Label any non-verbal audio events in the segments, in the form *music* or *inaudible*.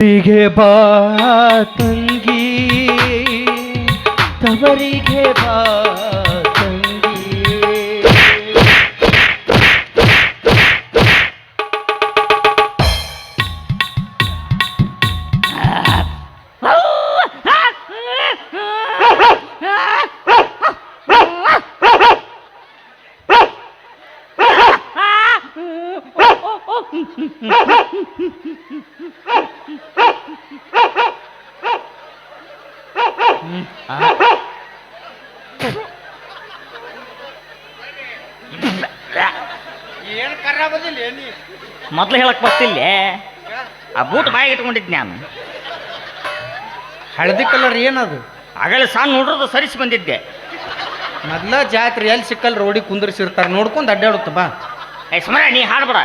ತವರಿಗೆ ಬಾ ತಂಗಿ ತವರಿಗೆ ಬಾ ಬೂಟ್ ಬಾಯಿಗೆ ಇಟ್ಕೊಂಡಿದ್ ನಾನು. ಹಳದಿ ಕಲರ್ ಏನದು? ಆಗಲೇ ಸಣ್ಣ ಹುಡ್ರದ್ದು ಸರಿಸಿ ಬಂದಿದ್ದೆ. ಮೊದಲ ಜಾತ್ರೆ ಎಲ್ಲಿ ಸಿಕ್ಕಲ್ ರೋಡಿ ಕುಂದರ್ಸಿರ್ತಾರೆ ನೋಡ್ಕೊಂಡು ಅಡ್ಡಾಡುತ್ತ ಬಾ. ಏ ಸುಮಾರ ನೀ ಹಾಡ್ಬೇಡ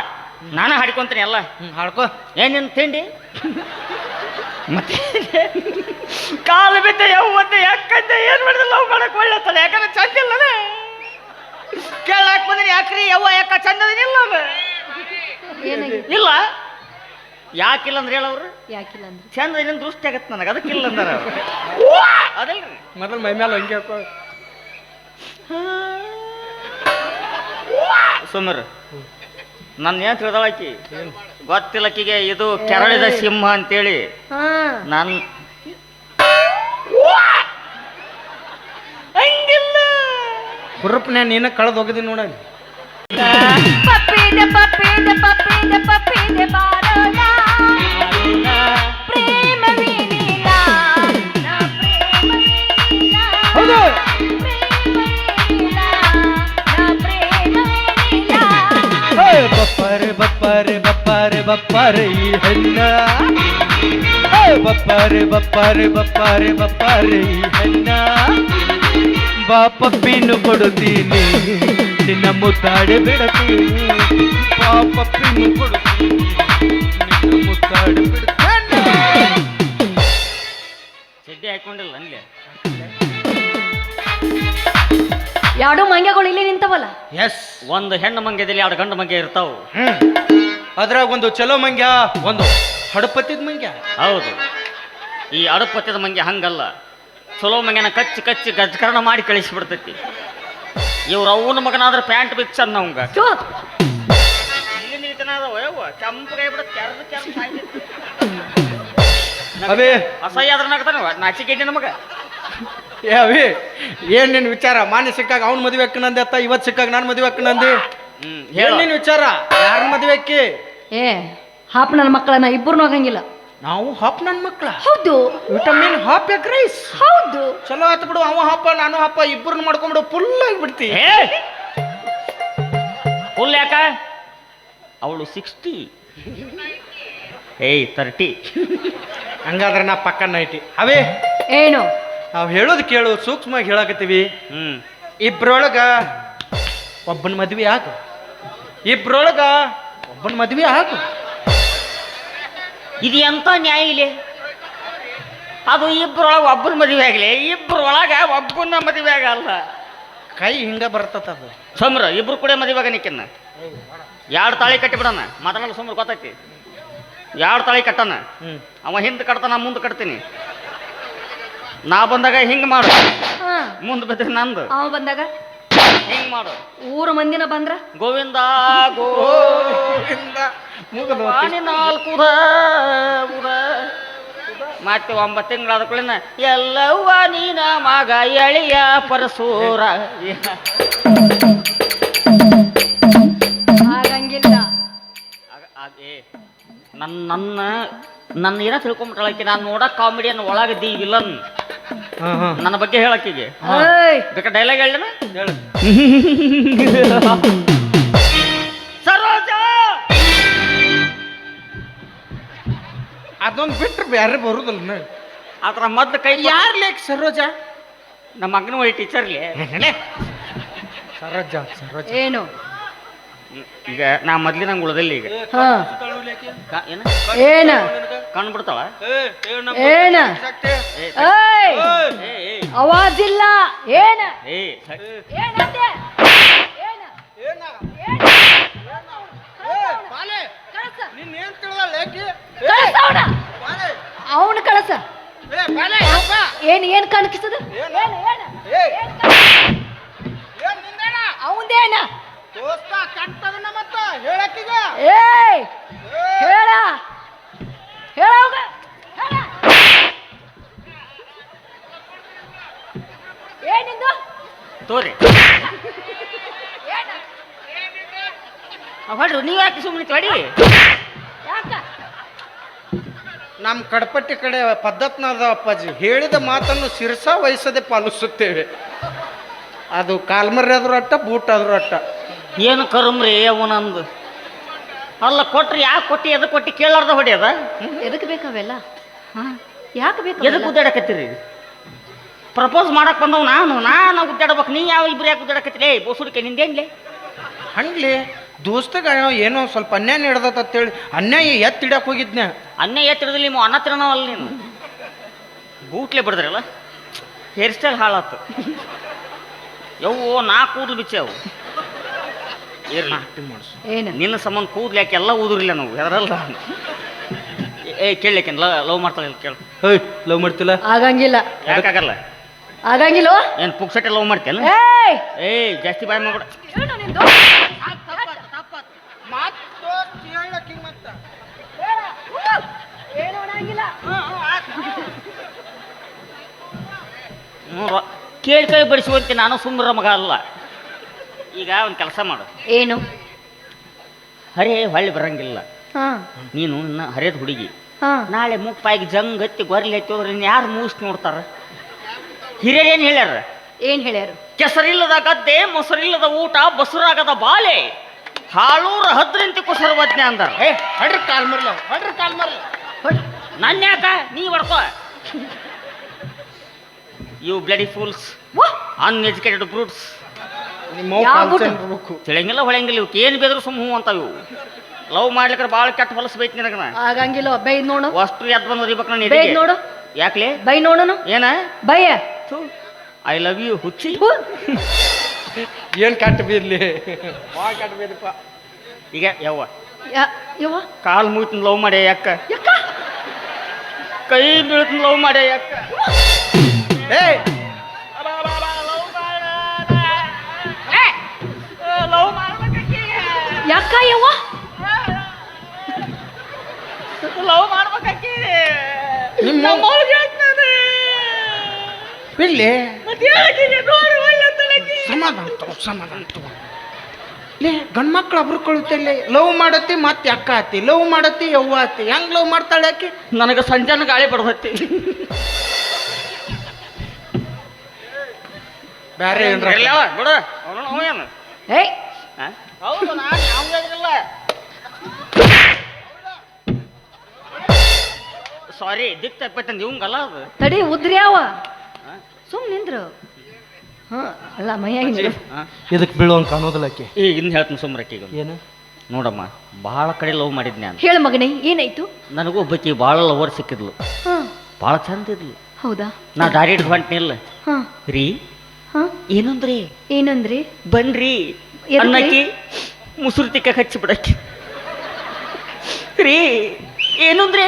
ನಾನು ಹಾಡ್ಕೊಂತೀನಿ ಎಲ್ಲ. ಹ್ಞೂ ಹಾಡ್ಕೊ. ಏನೇನು ತಿಂಡಿ? ಮತ್ತೆ ಕಾಲು ಬಿದ್ದ ಯವ್ವಂತೆ ಯಾಕಂತೆ ಏನು ಮಾಡಿದ್ರೆ ಲವ್ ಮಾಡಕ್ ಒಳ್ಳೆತ್ತಲ್ಲ ಯಾಕಂದ್ರೆ ಚಂದ ಇಲ್ಲ ಕೇಳಾಕ್ ಬಂದಿನಿ ಯಾಕ್ರಿ ಯವ್ವ ಯಾಕ ಚಂದ ಇಲ್ಲ ಅವ? ಏನಾಗಿತ್ತು ಇಲ್ಲ. ಯಾಕಿಲ್ಲ ಅಂದ್ರೆ ಹೇಳವ್ರು ಯಾಕಿಲ್ಲ ಅಂದ್ರೆ ಚಂದ ಇನ್ನೊಂದು ದೃಷ್ಟಿ ಆಗತ್ತೆ ನನಗೆ ಅದಕ್ಕಿಲ್ಲ ಅಂದಾರ ಅದಲ್ಲ ಅದಲ್ರಿ? ಮೊದಲು ಮೈ ಮೇಲೆ ಹಂಗೆ ಹಾಕೋ. ಸುಮರ್ ನನ್ನ ಏನ್ ತಿಳಿದಳಕಿ ಗೊತ್ತಿಲ್ಲಕ್ಕಿಗೆ ಇದು ಕೆರಳಿದ ಸಿಂಹ ಅಂತೇಳಿ. ಹಾ. ನನ್ ಹಂಗಿಲ್ಲ. ಹುರುಪ್ನ ನೀನ ಕಳೆದು ಹೋಗಿದಿ ನೋಡ ಬಪ್ಪಾರೆ ಈ ಹೆಣ್ಣ ಬಪ್ಪಾರೆ ಬಪ್ಪಾರೆ ಬಪ್ಪಾರೆ ಬಪ್ಪಾರೆ ಈ ಹೆಣ್ಣ ಬಾಪಪ್ಪಿನ ಕೊಡುತ್ತೀನಿ ನಿನ್ನ ಮುತ್ತಾಡೆ ಬಿಡತೀನಿ ಬಾಪಪ್ಪಿನ ಕೊಡುತ್ತೀನಿ ನಿನ್ನ ಮುತ್ತಾಡೆ ಬಿಡುತ್ತೇನೆ. ಚಡ್ಡಿ ಹಾಕೊಂಡಿಲ್ಲ ಅಂದ್ಲೆ ಎರಡು ಮಂಗ್ಯಗಳು ಇಲ್ಲಿ ನಿಂತವಲ್ಲ? ಎಸ್ ಒಂದು ಹೆಣ್ಣು ಮಂಗ್ಯದಲ್ಲಿ ಎರಡು ಗಂಡು ಮಂಗ್ಯ ಇರ್ತಾವು. ಹ್ಮ್. ಅದ್ರಾಗ ಒಂದು ಚಲೋ ಮಂಗ್ಯ ಒಂದು ಹಡಪತ್ತಿದ ಮಂಗ್ಯ. ಹೌದು. ಈ ಹಡಪತ್ತಿದ ಮಂಗ್ಯ ಹಂಗಲ್ಲ. ಚಲೋ ಮಂಗ್ಯನ ಕಚ್ಚಿ ಕಚ್ಚಿ ಗಜ್ಕರಣ ಮಾಡಿ ಕಳಿಸಿಬಿಡ್ತೈತಿ. ಇವ್ರ ಅವನ ಮಗನಾದ್ರೆ ಪ್ಯಾಂಟ್ ಬಿಚ್ಚ ಚೋ ಅವೇ ಅಸಹ್ಯ ಅದ್ರ ನಗ್ತಾನ ನಮಗ. ಏ ಅವಿ ಏನ್ ನಿನ್ ವಿಚಾರ? ಮಾನ್ಯ ಸಿಕ್ಕಾಗ ಅವ್ನ ಮದುವೆ ಅಕ್ಕನಂದೆ ಅತ್ತ ಇವತ್ ಸಿಕ್ಕಾಗ ನಾನು ಮದುವೆ ಅಕ್ಕನಂದಿ ಹೇಳು. ನಿನ್ ವಿಚಾರ? ಯಾರ ಮದ್ವೆ ಅಕ್ಕಿ ಏ ಹಾಪ್ ನನ್ನ ಮಕ್ಕಳನ್ನ ಇಬ್ಬರು ಹೋಗಂಗಿಲ್ಲ ನಾವು ಹಾಪ್ ನನ್ ಮಕ್ಕಳ ಹೌದು. Vitamin half egg rice. ಹೌದು. ಚಲೋ ಆಯ್ತು ಬಿಡು ಅವ ಹಾಪ ನಾನು ಹಾಪ ಇಬ್ಬರನ್ನ ಮಾಡ್ಕೊಂಡ್ಬಿಡು ಫುಲ್ ಆಗಿಬಿಡ್ತಿ. ಫುಲ್ ಯಾಕ? ಅವಳು ಸಿಕ್ಸ್ಟಿ. ಏಯ್ ತರ್ಟಿ. ಹಂಗಾದ್ರೆ ನಾ ಪಕ್ಕ ನೈಟಿ ಅವೇ ಏನು? ನಾವು ಹೇಳೋದು ಕೇಳು ಸೂಕ್ಷ್ಮವಾಗಿ ಹೇಳಕತ್ತೀವಿ. ಹ್ಮ್. ಇಬ್ರೊಳಗ ಒಬ್ಬನ ಮದ್ವೆ ಆಗು ಇಬ್ರೊಳಗ ಒಬ್ಬನ ಮದ್ವೆ ಹಾಕು ಇದು ಎಂತ ನ್ಯಾಯ ಇಲ್ಲಿ? ಅದು ಇಬ್ಬರೊಳಗೆ ಒಬ್ಬನ ಮದುವೆ ಆಗಲಿ ಇಬ್ಬರೊಳಗ ಒಬ್ಬನ ಮದುವೆ ಆಗಲ್ಲ. ಕೈ ಹಿಂಗ ಬರ್ತದ ಅದು. ಸಮ್ರ ಇಬ್ರು ಕೂಡ ಮದುವೆ ಆಗ ನಿಕ್ಕಿನ್ನ ಎರಡು ತಾಳಿ ಕಟ್ಟಿಬಿಡೋಣ? ಮಾತಾಡಲ್ಲ ಸುಮ್ರ ಗೊತ್ತೈತಿ? ಎರಡು ತಾಳಿ ಕಟ್ಟಣ? ಅವ ಹಿಂದೆ ಕಟ್ತಾನ ಮುಂದೆ ಕಟ್ತೀನಿ. ನಾ ಬಂದಾಗ ಹಿಂಗೆ ಮಾಡು. ಮುಂದೆ ಬಿದ್ದರೆ ನಂದು. ಅವ ಬಂದಾಗ? ಹಿಂಗೆ ಮಾಡು? ಊರ ಮಂದಿನ ಬಂದ್ರ? ಗೋವಿಂದ ಗೋವಿಂದ. ನಾಲ್ಕು. ಮತ್ತೆ ಒಂಬತ್ತು ತಿಂಗಳಾದ ಕೂಡಲಿನ ಎಲ್ಲವ್ವ ನೀನ ಮಗ ಎಳಿಯ ಪರಸೂರ ಆಗಂಗಿಲ್ಲ ಆಗ- ಆಗ- ಏ, ನನ್ನ ನನ್ನ ನನ್ನ ಏನ ತಿಳ್ಕೊಂಬಿಟ್ಟಾಳಕ್ಕೆ ನಾನು ನೋಡ ಕಾಮಿಡಿಯನ್ ಒಳಗದಿ ವಿಲನ್. ನನ್ನ ಬಗ್ಗೆ ಹೇಳಕ್ಕಿಗೆ ಏಯ್. ಬೇಕಾ ಡೈಲಾಗ್ ಹೇಳ ಹೇಳು. ಸರೋಜ! ಅದೊಂದು ಬಿಟ್ರೆ ಬೇರೆ ಬರುದಿಲ್ಲ ಆತರ ಮೊದ್ಲು ಕೈ ಯಾರ್ ಲೇಕ್ ಸರೋಜ? ನಮ್ಮ ಅಂಗನವಾಡಿ ಟೀಚರ್ಲಿ ಸರೋಜ ಸರೋಜ. ಏನು? ಈಗ ನಾ ಮೊದ್ಲಿನಂಗೆ ಉಳದಲ್ಲಿ ಈಗ. ಏನ? ಏನ? ಕಣ್ಣು ಬಿಡ್ತಾಳ ಏನ? ಅವಾಜಿಲ್ಲ. ಏನ? ಏ ಏನಂದೆ ಏನ? ಕಳ್ಸ. ನಿನ್ನ ಏನ್ ತಿಳಿದ ಲೇಕಿ ಕಳ್ಸ ಅವ್ನ. ಬಾಲೆ ಏ ಬಾಲೆ ಯಪ್ಪ. ಏನ್ ಏನ್ ಕಣಕಿಸ್ತದ ಏನು? ಏ. ನಿಂದೇನ? ಅವಂದೇನ ದೋಸ್ತ ಕಟ್ಟದನ್ನ ಮತ್ತ ಹೇಳಕ್ಕೀಗ ಏಯ್! ಹೇಳ. ಹೇಳ. ಹೇಳ. ಏನಿಂದು? ತೋರಿ. ಏನ ಹೊಡ್ರಿ ನೀವು ಯಾಕೆ ಸುಮ್ಮನೆ ತೊಡಿ ಯಾಕ? ನಮ್ಮ ಕಡಪಟ್ಟಿ ಕಡೆ ಪದ್ಧತ್ನಾದ ಅಪ್ಪಾಜಿ ಹೇಳಿದ ಮಾತನ್ನು ಶಿರಸ ವಹಿಸದೆ ಪಾಲಿಸುತ್ತೇವೆ. ಅದು ಕಾಲ್ಮರಿ ಆದ್ರೂ ಅಟ್ಟ ಬೂಟ್ ಆದ್ರೂ ಅಟ್ಟ. ಏನು ಕರುಮ್ರಿ ಅವನಂದು ಅಲ್ಲ ಕೊಟ್ರಿ ಯಾಕೆ ಕೊಟ್ಟಿ ಎದಕ್ಕೆ ಕೊಟ್ಟಿ ಕೇಳಾರ್ದ ಹೊಡಿಯದ ಎದಕ್ ಬೇಕಾವೆಲ್ಲ ಯಾಕೆ ಬೇಕು ಎದಕ್ಕೆ ಗುದ್ದಾಡಕತ್ತೀರಿ ಪ್ರಪೋಸ್ ಮಾಡಕ್ ಬಂದವ್ ನಾನು. ನಾನು ಗುದ್ದಾಡ್ಬೇಕು. ನೀ ಯಾವ ಇಬ್ರು ಯಾಕೆ ಗುದ್ದಾಡಕತ್ತಿಲೇ ಏ ಬೋಸುಡಿಕೆ ನಿಂದೇನ್ಲೆ? ಹಂಗ್ಲಿ ದೋಸ್ತಗ ಏನೋ ಸ್ವಲ್ಪ ಅನ್ಯಾಯ ನಡೆದತ್ತ ಅಂತೇಳಿ ಅನ್ಯಾಯ ಎತ್ತಿ ಇಡಕ್ ಹೋಗಿದ್ನ. ಅನ್ನೇ ಎತ್ತಿರದಲ್ಲಿ ನಿಮ್ಮ ಅನ್ನ ತಿನ್ನೋವಲ್ಲ ನೀನು. ಬೂಟ್ಲೆ ಬಿಡಿದ್ರಲ್ಲ? Hair style ಹಾಳಾತು. ಯವ್ವೋ ನಾ ಕೂದಲು ಬಿಚ್ಚವು ಏನು? ನಿನ್ನ ಸಂಬಂಧ ಕೂದಲು ಯಾಕೆ ಎಲ್ಲ ಊದ್ರಿಲ್ಲ ನಾವು? ಯಾರಲ್ಲ? ಏ ಕೇಳಲಿಕ್ಕೆ ಲವ್ ಮಾಡ್ತಾಳೆ ಕೇಳು. ಲವ್ ಮಾಡ್ತಿಲ್ಲ? ಆಗಂಗಿಲ್ಲ. ಯಾಕಾಗಲ್ಲ? ಆಗಂಗಿಲ್ಲ ಏನು ಪುಕ್ಸಟ್ಟೆ ಲವ್ ಮಾಡ್ತೇನೆ ಏಯ್! ಏಯ್ ಜಾಸ್ತಿ ಬಾಯ್ ಮಾಡ್ಬಿಡ ಏನು ನಿಂದು. ಏನು ಅನ್ನಂಗಿಲ್ಲ ನೋಡು ಕೇಳಿ ಕೈ ಬಡಿಸುವಂತೆ ನಾನು ಸುಂದರ ಮಗ ಅಲ್ಲ. ಈಗ ಒಂದು ಕೆಲಸ ಮಾಡು. ಏನು? ಹರೇ ಹೊಳ್ಳಿ ಬರಂಗಿಲ್ಲ. ಹಾ. ನೀನು ನನ್ನ ಹರಿಯದ ಹುಡುಗಿ. ಹಾ. ನಾಳೆ ಮುಪ್ಪಾಗಿ ಜಂಗ್ ಹತ್ತಿ ಗೊರ್ಲಿ ಹತ್ತಿ ಹೋದ್ರೆ ಯಾರು ಮೂಸ್ ನೋಡ್ತಾರ? ಹಿರಿಯರು ಏನು ಹೇಳ್ಯಾರ? ಏನ್ ಹೇಳ್ಯಾರು? ಕೆಸರಿಲ್ಲದ ಗದ್ದೆ ಮೊಸರಿಲ್ಲದ ಊಟ ಬಸುರಾಗದ ಬಾಲೆ ಹಾಳೂರ ಹದ್ರಂತಿ ಕುಸರ್ವಜ್ಞ ಅಂದಾರ. ಏ ಹಡ್ರಿ ಕಾಲ್ ಮರ್ಲ ಹಡ್ರಿ ಕಾಲ್ ಮರ್ಲ. ನನ್ನ ಯಾಕ? ನೀ ಬರ್ಕೋ you bloody fools. Uneducated brutes? ಇರ್ಬೇಕು ತಿಳಿಯಂಗಿಲ್ಲ ಹೊಳೆಯಂಗಿಲ್ಲ ಇವಕ್ಕೆ ಏನು ಬೇದ್ರು ಸುಮ್ಮ ಹೂ ಅಂತ ಇವು. ಲವ್ ಮಾಡ್ಲಿಕ್ಕೆ ಭಾಳ ಕೆಟ್ಟ ಹೊಲಸು ಬೈತಿ ನಿನಗ ಆಗಂಗಿಲ್ಲ ಬೈ ನೋಡು. ಅಷ್ಟು ಎದ್ದು ಬಂದು ನಾನು ನೋಡು. ಯಾಕ್ಲೆ? ಬೈ ನೋಡೋನು. ಏನ? ಬಯ್ಯ ಐ ಲವ್ ಯು ಹುಚ್ಚಿ. ಏನು ಏನ್ ಕಟ್ ಬೀರ್ಲಿ? ಭಾಳ ಕಟ್ ಬೀರಪ್ಪ ಈಗ ಯವ್ವ. ಯಾ- ಯವ್ವ. ಕಾಲು ಮುಗಿತಿನ ಲವ್ ಮಾಡ್ಯ ಯಾಕ? ಯಾಕ? ಕೈ ಬೀಳ್ತಿನ ಲವ್ ಮಾಡ್ಯ ಯಾಕ? ಏ! ಲವ್ ಮಾಡ್ಬೇಕಿ ಯಾಕ ಯವ್ವ? ಲವ್ ಮಾಡ್ಬೇಕಿ ನಿಮ್ಮ- ತಲೆಗೆ. ಸಮಾಧಾನ ತಗೋ ಸಮಾಧಾನ ತಗೋ. ಲೇ ಗಂಡ್ ಮಕ್ಳು ಒಬ್ರು ಕಳಿತಲ್ಲಿ ಲವ್ ಮಾಡತ್ತಿ ಮತ್ತೆ ಅಕ್ಕ ಆತಿ. ಲವ್ ಮಾಡತ್ತಿ ಯವ್ವ ಆತಿ. ಹೆಂಗ್ ಲವ್ ಮಾಡ್ತಾಳೆ ಆಕಿ? ನನಗೆ ಸಂಜಾನ ಗಾಳಿ ಬಡದತ್ತಿ ಬೇರೆ ಏನ್ರ? ಬಿಡು. ಏಯ್ ಹೌದು ನಾನು ಸಾರಿ ದಿಕ್ ತಪ್ಪೈತಂದು ಇವಂಗಲ್ಲ ಅದು. ತಡಿ ಉದ್ರ್ಯಾವ ಸುಮ್ ನಿಂದ್ರು ಹಾ ಅಲ್ಲ ಮೈಯಾಗಿ ನೀರು- ಇದಕ್ಕೆ ಬೀಳೋಂಗ್ ಕಾಣೋದಿಲ್ಲ ಆಕಿ. ಈಗ ಇನ್ನು ಹೇಳ್ತೀನಿ ಸುಮ್ರಕ್ಕೆ ಈಗ ಏನು? ನೋಡಮ್ಮ ಭಾಳ ಕಡೆ ಲವ್ ಮಾಡಿದ್ನಿ ನಾನು. ಹೇಳು ಮಗನೇ ಏನಾಯ್ತು? ನನಗೂ ಒಬ್ಬಾಕಿ ಭಾಳ ಲವರ್ ಸಿಕ್ಕಿದ್ಲು. ಹಾ. ಭಾಳ ಚಂದ ಇದ್ಲು. ಹೌದಾ? ನಾ ದಾರಿ ಹಿಡ್ದು ಹೊಂಟ್ನಿಲ್ಲ. ಹಾ. ರೀ ಹಾ. ಏನಂದ್ರಿ? ಏನಂದ್ರಿ? ಬನ್ರಿ. ಎದಕ್ಕೆ? ಅನ್ನಕ್ಕಿ ಮುಸುರು ತಿಕ್ಕ ಹಚ್ಚಿ ಬಿಡಕ್ಕೆ ರೀ ಏನಂದ್ರೆ?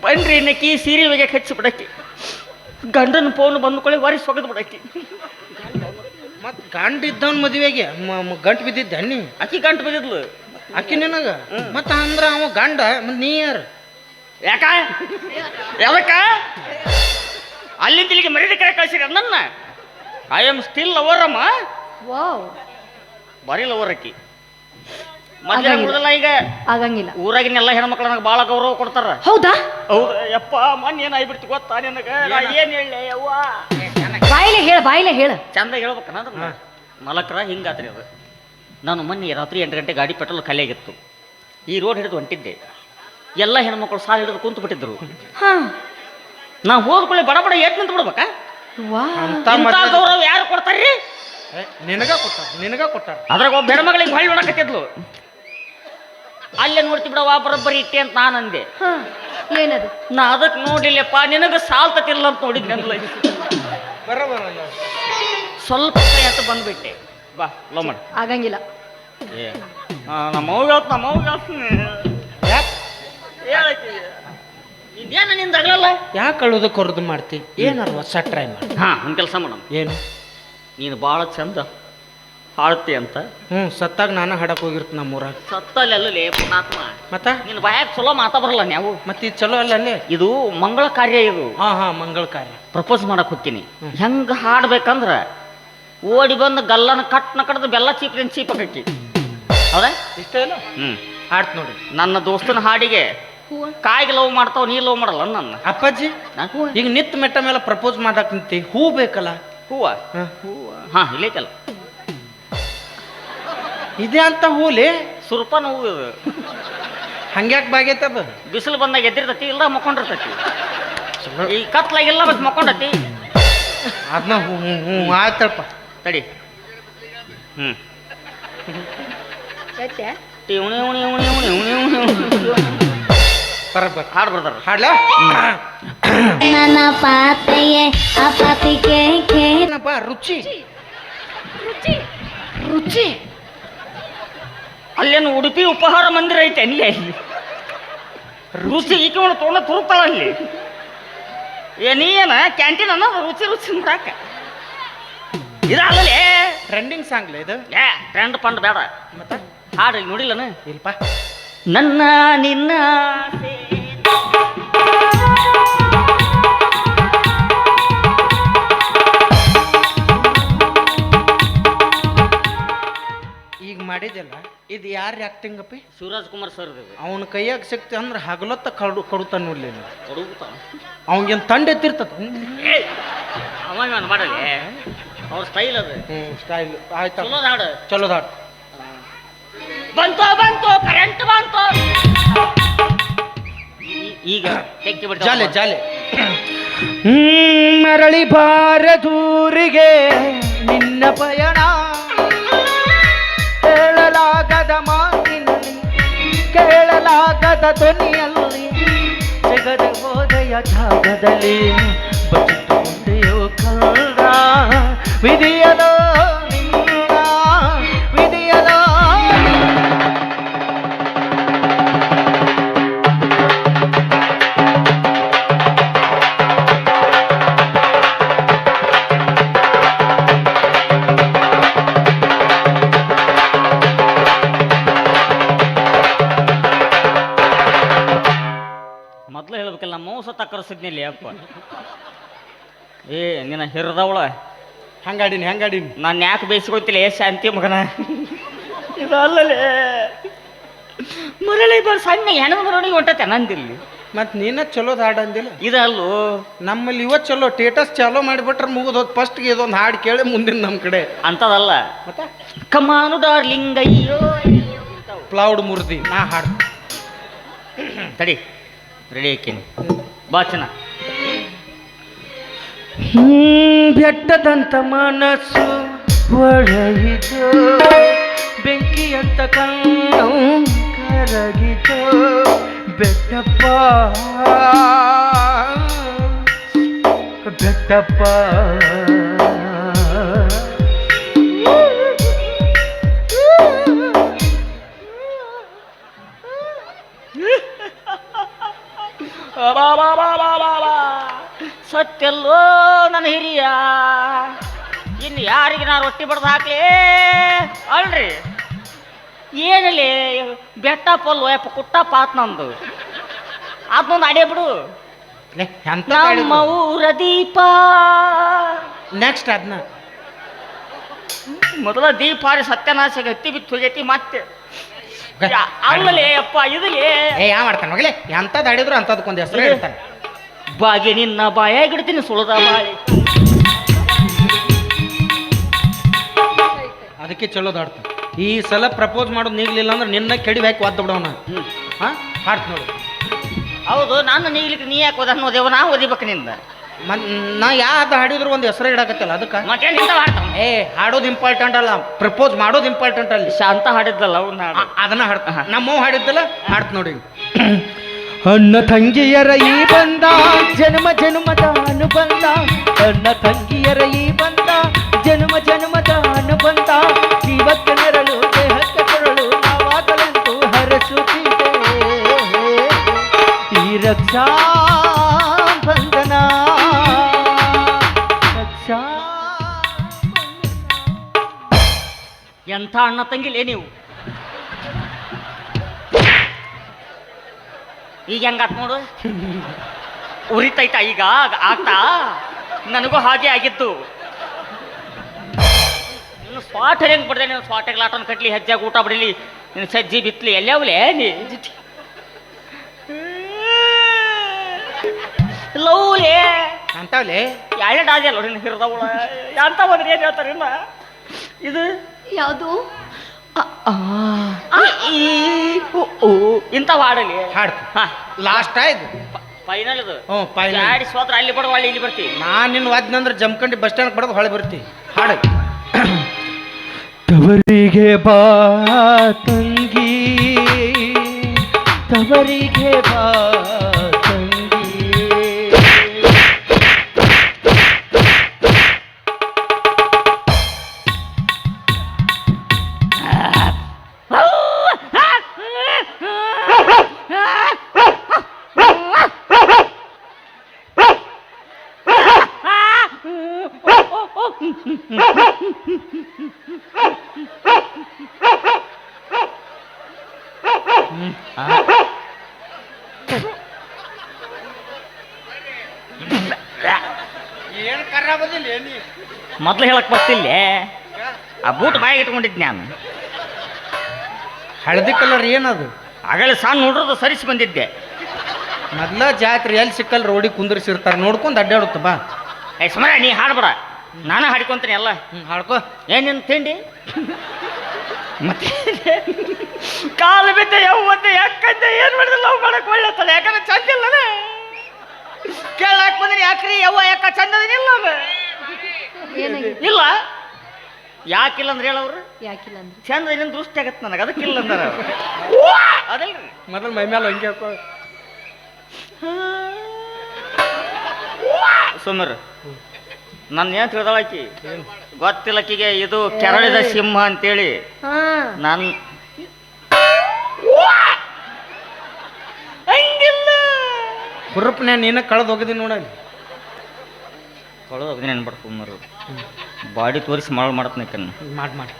ಬನ್ರಿ ಅನ್ನಕ್ಕಿ ಸೀರೆ ಬಗ್ಗೆ ಹಚ್ಚಿ ಬಿಡಕ್ಕೆ ಗಂಡನ ಫೋನ್ ಬಂದ್ಕೊಳ್ಳಿ ವರಿ ಸೊಗದು ಬಿಡಕ್ಕೆ ಮತ್ ಗಂಡ ಇದ್ದವನ್ ಮದುವೆಗೆ ಗಂಟು ಬಿದ್ದಿದ್ದ ನೀ ಆಕಿ ಗಂಟು ಬಿದ್ದಿದ್ಲು. ಆಕಿ ನಿನಗ? ಮತ್ತ ಅಂದ್ರ ಅವ ಗಂಡ ನೀ ಯಾರು? ಯಾಕ? ಯಾವಕ್ಕ? ಅಲ್ಲಿಂದ ಇಲ್ಲಿಗೆ ಮರ್ಯಾದೆ ಕರೆ ಕಳ್ಸಿರ ನನ್ನ ಐ ಆಮ್ ಸ್ಟಿಲ್ ಅವರಮ್ಮ ವಾವ್ ಬರೀ ಲವರ್ ಆಕಿ. ಮೊದಲೇ ಆಗಂಗಿಲ್ಲ. ಹುಡುಗಲ್ಲ ಈಗ? ಆಗಂಗಿಲ್ಲ. ಊರಾಗಿನ ಎಲ್ಲ ಹೆಣ್ಮಕ್ಳು ನನಗೆ ಭಾಳ ಗೌರವ ಕೊಡ್ತಾರ. ಹೌದಾ? ಹೌದು. ಯಪ್ಪ ಮೊನ್ನೆ ಏನಾಗ್ಬಿಡ್ತು ಗೊತ್ತಾ ನಿನಗೆ? ನಾ ಏನ್? ಹೇಳಿ. ಅವ್ವ ಬಾಯಿಲೆ ಹೇಳ ಬಾಯಿಲೆ ಹೇಳ. ಚಂದ ಹೇಳ್ಬೇಕನ ಅದನ್ನ. ಮಲಕ್ರ ಹಿಂಗಾತ್ರಿ ಅದು. ನಾನು ಮೊನ್ನೆ ರಾತ್ರಿ ಎಂಟು ಗಂಟೆ ಗಾಡಿ ಪೆಟ್ರೋಲ್ ಖಾಲಿ ಆಗಿತ್ತು ಈ ರೋಡ್ ಹಿಡಿದು ಹೊಂಟಿದ್ದೆ. ಎಲ್ಲ ಹೆಣ್ಮಕ್ಳು ಸಾಲ ಹಿಡಿದು ಕುಂತು ಬಿಟ್ಟಿದ್ರು. ಹಾ. ನಾ ಹೋದ್ಕೊಳ್ಳಿ ಬಡ ಬಡ ಏಟ್ ನಿಂತು ಬಿಡ್ಬೇಕಾ? ವಾ. ಅಂತ ಇಂಥ ಮದ್ವೆ- ಗೌರವ ಯಾರು ಕೊಡ್ತಾರ್ರಿ? ಏ, ನಿನಗ ಕೊಟ್ಟಾರ? ನಿನಗ ಕೊಟ್ಟಾರ? ಅದ್ರಾಗ ಒಬ್ಬ ಹೆಣ್ಮಗಳಿಗೆ ಹೊಳ್ಳಿ ನೋಡಕತ್ತಿದ್ಲು ಅಲ್ಲೇ ನೋಡ್ತಿ ಬಿಡವ ಬರೋಬ್ಬರಿ ಇಟ್ಟೆ ಅಂತ ನಾನು ಅಂದೆ. ಹಾ ಏನದು? ನಾ ಅದಕ್ಕೆ ನೋಡಿಲ್ಲಪ್ಪ ನಿನಗೆ ಸಾಲ್ತತಿಲ್ಲ ಅಂತ ನೋಡಿದ್ದೆ ಅಂದ್ಲ. ಸ್ವಲ್ಪ ಕೈ ಅಂತ ಬಂದ್ಬಿಟ್ಟೆ. ಬಾ ಲೋ ಮಾಡಿ. ಆಗಂಗಿಲ್ಲ. ನಮ್ಮ ಹೇಳ್ತ ನಮ್ಮ ಹೇಳಕ್ಕೆ? ಇದೇನು ನಿಂದ ಆಗಲ್ಲ ಯಾಕೆ ಅಳುದು ಕೊರದು ಮಾಡ್ತಿ? ಏನಾರ ಹೊಸ ಟ್ರೈ ಮಾಡಿ ಹಾ ಒಂದು ಕೆಲಸ ಮಾಡೋಣ ಏನು? ನೀನು ಭಾಳ ಚಂದ ಹಾಡ್ತಿ ಅಂತ. ಹ್ಞೂ ಸತ್ತಾಗ ನಾನು ಹಾಡಕ್ ಹೋಗಿರ್ತ ನಮ್ಮೂರಾಗ. ಸತ್ತಲ್ಲೆಲ್ಲೇ ಪುಣಾತ್ಮ ಮತ್ತ? ನಿನ್ನ ಬಾಯಾಗ ಚಲೋ ಮಾತಾ ಬರಲ್ಲ ನೀವು ಮತ್ತೆ ಇದು ಚಲೋ ಅಲ್ಲ ಅಲ್ಲೇ ಇದು ಮಂಗಳ ಕಾರ್ಯ ಇದು. ಹಾಂ ಹಾಂ ಮಂಗಳ ಕಾರ್ಯ. ಪ್ರಪೋಸ್ ಮಾಡಕ್ ಹೋಗ್ತೀನಿ. ಹೆಂಗೆ ಹಾಡ್ಬೇಕಂದ್ರ ಓಡಿ ಬಂದು ಗಲ್ಲನ ಕಟ್ನ ಕಡ್ದು ಬೆಲ್ಲ ಚೀಪ್ ಚೀಪ್ ಹೌದಾ? ಇಷ್ಟ ಇಲ್ಲ? ಹ್ಞೂ ಹಾಡ್ತ ನೋಡಿ. ನನ್ನ ದೋಸ್ತನ ಹಾಡಿಗೆ ಕಾಯಿಗೆ ಲವ್ ಮಾಡ್ತಾವ ನೀ ಲವ್ ಮಾಡಲ್ಲ ನನ್ನ. ಅಪ್ಪಾಜಿ ಈಗ ನಿತ್ ಮೆಟ್ಟ ಮೇಲೆ ಪ್ರಪೋಸ್ ಮಾಡಕ್ ನಿಂತಿ ಹೂ ಬೇಕಲ್ಲ? ಹೂವ? ಹ. ಹೂವ. ಹಾಂ ಇಲ್ಲೈತಲ್ಲ ಇದೆ ಅಂತ ಹೂಲಿ ಸುರ್ಪನ ಹೂವು ಇದು ಹಂಗ್ಯಾಕ್ ಬಾಗೈತೆ ಅದು ಬಿಸಿಲು ಬಂದಾಗ ಎದ್ದಿರ್ತತಿ ಇಲ್ಲ ಮಕ್ಕೊಂಡಿರ್ತತಿ. ಈ ಕತ್ಲಾಗಿಲ್ಲ ಮತ್ತೆ ಮಕ್ಕೊಂಡತಿ ಅದನ್ನ ಹೂ ಹ್ಞೂ ಹ್ಞೂ ಆಯ್ತಪ್ಪ. ತಡಿ. ಹ್ಞೂ ಉಣಿ ಉಣಿ ಉಣಿ ಉಣಿ ಉಣಿ ಉಣಿ. ಬರಬ್ಬರ ಹಾಡ್ ಬರ್ತಾರ. ಹಾಡ್ಲಾ? ನನ್ನ ಪಾತ್ರೆಯೇ ಆ ಪಾತಿಗೆ ಏನಪ್ಪ ರುಚಿ? ರುಚಿ? ರುಚಿ? ಅಲ್ಲೇನು ಉಡುಪಿ ಉಪಹಾರ ಮಂದಿರ ಐತೆ ಅಲ್ಲಿ? ಅಲ್ಲಿ ರುಚಿ ಈಕೆ ಒಂದು ತೊಗೊಂಡು ತುರುತ್ತಾಳ ಅಲ್ಲಿ. ಏ ನೀ ಏನ ಕ್ಯಾಂಟೀನ್ ಅನ್ನೋ ರುಚಿ ರುಚಿ ನೋಡಾಕ ಇದಾಗಲೇ ಟ್ರೆಂಡಿಂಗ್ ಸಾಂಗ್ಲ ಇದು. ಏ ಟ್ರೆಂಡ್ ಪಂಡ್ ಬೇಡ. ಮತ್ತೆ? ಹಾಡು ನೋಡಿಲ್ಲನ? ಇಲ್ಪ. ನನ್ನ ನಿನ್ನ. ಈಗ ಮಾಡಿದಲ್ಲ ಇದು ಯಾರು ಆ್ಯಕ್ಟಿಂಗ್ ಅಪ್ಪಿ ಶಿವರಾಜ್ ಕುಮಾರ್ ಸರ್ ಅವನ ಕೈಯಾಗ ಸಿಕ್ತಿ ಅಂದ್ರೆ ಹಗಲೊತ್ತ ಕಡು ಕಡುತಾನ ನೋಡ್ಲಿ ಹುಡುಗುತ್ತಾವ ಅವಂಗೇನು ತಂಡ ಎತ್ತಿರ್ತದ? ಅವ ಮಾಡಲಿ. ಅವ್ರ ಸ್ಟೈಲ್ ಅದು. ಹ್ಞೂ ಸ್ಟೈಲ್ ಆಯ್ತಾ? ಚಲೋ ಹಾಡು. ಚಲೋ ಹಾಡು. ಬಂತು ಬಂತು ಕರೆಂಟ್ ಬಂತು. ಈಗ ತೆಕ್ಕಿ ಬಿಡ್ತಾವ ಜಾಲೆ ಜಾಲೆ. ಮರಳಿ ಬಾರದೂರಿಗೆ ನಿನ್ನ ಪಯಣ ಧ್ವನಿಯಲ್ಲಿ ಜಗದ ಹೋದೆಯ ಜಾಗದಲ್ಲಿ ಬಚ್ಚಿಟ್ಟುಕೊಂಡೆಯೋ ಕಲ್ರ ವಿಧಿಯಲೋ ತಕ್ಕರಿಸಿದ್ನಿಲ್ಲ ಅಪ್ಪ ಏ ನಿನ್ನ ಹಿರಿದವಳ. ಹಂಗಾಡಿನಿ ಹಂಗಾಡಿನಿ? ನಾನು ಯಾಕೆ ಬೇಯಿಸ್ಕೊತಿಲ್ಲ ಏ ಶಾಂತಿ ಮಗನ. ಇದಲ್ಲಲೇ ಮರಳಿ ಬರ್ ಸಣ್ಣ ಹೆಣದ ಮರಣಿಗೆ ಹೊಂಟತೆ ನಂದಿಲ್ಲಿ. ಮತ್ ನೀನ ಚಲೋ ಹಾಡು ಅಂದಿಲ್ಲ? ಇದಲ್ಲೂ? ನಮ್ಮಲ್ಲಿ ಇವತ್ತು ಚಲೋ ಟೇಟಸ್ ಚಾಲೋ ಮಾಡಿಬಿಟ್ರೆ ಮುಗಿದೋದು ಫಸ್ಟ್ಗೆ ಇದೊಂದು ಹಾಡು ಕೇಳಿ ಮುಂದಿನ ನಮ್ಮ ಕಡೆ. ಅಂತದಲ್ಲ? ಮತ್ತೆ? ಕಮಾನು ಡಾರ್ಲಿಂಗ್ ಅಯ್ಯೋ ಪ್ಲೌಡ್ ಮುರ್ದಿ ನಾ ಹಾಡು ತಡಿ ರೆಡಿ ಹಾಕೀನಿ ಬಾ ಚೆನ್ನ. ಬೆಟ್ಟದಂತ ಮನಸ್ಸು ಒಳಗಿತು. ಬೆಂಕಿಯಂತ ಕಣ್ಣು ಕರಗಿತು. ಬೆಟ್ಟಪ್ಪ. ಬೆಟ್ಟಪ್ಪ. ಯಾರಿಗೆ ನಾ ರೊಟ್ಟಿ ಬಡ್ದು ಹಾಕ್ಲಿ? ಅಲ್ರಿ. ಏನಲ್ಲಿ ಬೆಟ್ಟ ಪಲ್ಲು ಯಪ್ಪ ಕುಟ್ಟ ಪಾತ್ ನಂದು. ಅದೊಂದು ಅಡೇ ಬಿಡು. ನಮ್ಮ ಊರ ದೀಪ. ನೆಕ್ಸ್ಟ್ ಅದನ್ನ ಮೊದಲ ದೀಪ ಹಾರಿ ಸತ್ಯನಾಶ ಹತ್ತಿ ಬಿತ್ತು ಹೋಗೈತಿ ಮತ್ತೆ. ಆಮೇಲೆ ಅಪ್ಪ ಇದಲೇ ಏ ಯಾವ ಮಾಡ್ತಾನೆ? ಮಗಲೇ ಎಂಥದ್ದು ಆಡಿದ್ರು ಅಂಥದಕ್ಕೊಂದು ಹೆಸರು ಹೇಳ್ತಾನೆ. ಬಾಗಿ ನಿನ್ನ ಬಾಯಾಗಿಡ್ತೀನಿ ಸುಳದ ಬಾಳಿ ಅದಕ್ಕೆ ಚಲೋದಾಡ್ತ ಈ ಸಲ ಪ್ರಪೋಸ್ ಮಾಡೋದು ನೀಗ್ಲಿಲ್ಲ ಅಂದ್ರೆ ನಿನ್ನ ಕೆಡಿ ಹಾಕಿ ಒದ್ದು ಬಿಡೋಣ ಹ್ಮ್. ಹಾಂ? ಹಾಡ್ತ ನೋಡು. ಹೌದು ನಾನು ನೀಗ್ಲಿಕ್ಕೆ ನೀ ಯಾಕೆ ಓದ ಅನ್ನೋದೇವ ನಾ ಓದಿಬೇಕು ನಿಂದ. ಮನ್ ನಾ ಯಾವ್ದು ಹಾಡಿದ್ರು ಒಂದು ಹೆಸರು ಇಡಕತ್ತಲ್ಲ ಅದಕ್ಕೆ? ಮತ್ತೆ ನಿಂದ ಹಾಡ್ತಾವ? ಏ ಹಾಡೋದು ಇಂಪಾರ್ಟೆಂಟ್ ಅಲ್ಲ. ಪ್ರಪೋಸ್ ಮಾಡೋದು ಇಂಪಾರ್ಟೆಂಟ್ ಅಲ್ಲಿ. ಶಾಂತ ಹಾಡಿದ್ದಲ್ಲ ಅವ್ನ ಹಾಡು. ಅದನ್ನ ಹಾಡ್ತ ನಮ್ಮವ್ ಹಾಡಿದ್ದಲ್ಲ ಹಾಡ್ತ ನೋಡಿ ಅಣ್ಣ ತಂಗಿಯರ ಈ ಬಂದ ಜನ್ಮ ಜನ್ಮದ ಅನುಬಂಧ. ಅಣ್ಣ ತಂಗಿಯರ ಈ ಬಂದ ಜನ್ಮ ಜನ್ಮದ ಭಗವಂತ ಜೀವಕ್ಕೆ ನೆರಳು, ದೇಹಕ್ಕೆ ಕೊರಳು, ನಾವಾಗಲೆಂದು ಹರಸುತ್ತಿದ್ದೇವೆ ಈ ರಕ್ಷಾ ಬಂಧನ, ರಕ್ಷಾ ಎಂಥ ಅಣ್ಣ ತಂಗಿಲೇ ನೀವು? ಈಗ ಹೆಂಗಾತ್ ನೋಡು? ಉರಿತೈತಾ ಈಗ ಆಗ್ತಾ? ನನಗೂ ಹಾಗೆ ಆಗಿತ್ತು ನೀನು ಸ್ವಾಟ್ ಹೆಂಗೆ ಬಿಡ್ದೆ ನೀನು ಸ್ಪಾಟ್ ಲಾಟನ್ ಕಟ್ಲಿ ಹೆಜ್ಜೆಗೆ ಊಟ ಬಿಡಲಿ ನಿನ್ನ ಸಜ್ಜಿ ಬಿತ್ತಲಿ ಎಲ್ಲವ್ಲೆ ನೀ ಲವ್ಲೇ ಅಂತಾವ್ಲೆ ಎರಡು ಆದ್ಯಲ್ಲ ನಿನ್ನ ಹಿರಿದವಳ. ಅಂತ ಬಂದ್ರೆ ಏನು ಹೇಳ್ತಾರೆ ಇನ್ನ? ಇದು? ಯಾವುದು? ಇಂಥ ಉ, ಊ, ಇಂಥವು ಹಾಡಲಿ ಹಾಡ್. ಹಾ. ಲಾಸ್ಟ್ ಇದು? ಫೈನಲ್ ಇದು ಹ್ಞೂ ಫೈನಲ್ ಗಾಡಿ ಸೋತ್ರ ಅಲ್ಲಿ ಬಡ ಒಳ್ಳೆ ಇಲ್ಲಿ ಬರ್ತೀವಿ ನಾನು ನಿನ್ನ ವಾದ್ನಂದ್ರೆ ಜಮ್ಕಂಡಿ ಬಸ್ ಸ್ಟ್ಯಾಂಡ್ ಬಡದು ಹೊಳೆ ಬರ್ತಿ. ಹಾಡು. ತವರಿಗೆ ಬಾ ತಂಗಿ ತವರಿಗೆ ಬಾ ಹೇಳಕ್ ಬರ್ತಿಲ್ಲ ಆ ಬೂಟ್ ಬಾಯಿಗೆ ಇಟ್ಕೊಂಡಿದ್ದೆ ನಾನು. ಹಳದಿ ಕಲರ್ ಏನದು? ಆಗಲೇ ಸಣ್ಣ ಹುಡ್ರದ್ದು ಸರಿಸಿ ಬಂದಿದ್ದೆ. ಮೊದ್ಲ ಜಾತ್ರೆ ಎಲ್ಲಿ ಸಿಕ್ಕಲ್ ರೋಡಿ ಕುಂದರ್ಸಿರ್ತಾರೆ ನೋಡ್ಕೊಂಡು ಅಡ್ಡಾಡುತ್ತ ಬಾ. ಏ ಸುಮಾರ ನೀ ಹಾಡ್ಬರ ನಾನು ಹಾಡ್ಕೊಂತೀನಿ ಎಲ್ಲ. ಹ್ಞೂ ಹಾಡ್ಕೊ. ಏನೇನು ತಿಂಡಿ? ಮತ್ತೆ ಕಾಲು ಬಿದ್ದೆ ಯವ್ವಂತೆ ಯಾಕಂತೆ ಏನು ಮಾಡಿದ್ರೆ ಲವ್ ಮಾಡಕ್ ಒಳ್ಳೆತ್ತಲ್ಲ ಯಾಕಂದ್ರೆ ಚಂದ ಕೇಳಕ್ ಬಂದ್ರೆ ಬಂದಿನಿ ಯಾಕ್ರಿ ಯವ್ವ ಯಾಕ ಚಂದ ಅದೀನಿಲ್ಲ ಅದು? ಏನಾಗಿದೆ? ಇಲ್ಲ. ಯಾಕಿಲ್ಲ ಅಂದ್ರೆ ಹೇಳವ್ರು ಯಾಕಿಲ್ಲ ಅಂದ್ರೆ ಚಂದ ಇನ್ನೊಂದು ದೃಷ್ಟಿ ಆಗತ್ತೆ ನನಗೆ ಅದಕ್ಕಿಲ್ಲ ಅಂದ್ರೆ ಅದಲ್ರಿ. ಮೊದಲು ಮೈ ಮೇಲೆ ಹಂಗೆ ಹಾಕೋ. ಸುಮರ್ ನನ್ನ ಏನ್ ತಿಳಿದಳಾಕಿ ಗೊತ್ತಿಲ್ಲಕಿಗೆ ಇದು ಕೆರಳಿದ ಸಿಂಹ ಅಂತೇಳಿ. ಹಾ. ನನ್ ಹಂಗಿಲ್ಲ. ಹುರುಪ್ನೇ ನೀನ ಕಳೆದು ಹೋಗಿದಿ ನೋಡಲ್ಲಿ. ತೊಳೆದು ಅದನ್ನೇ ಸುಮ್ಮರು ಬಾಡಿ ತೋರಿಸಿ ಮಾಡ್ ಮಾಡತ್ನ ಕಣ್ಣ ಮಾಡಿ ಮಾಡಿ.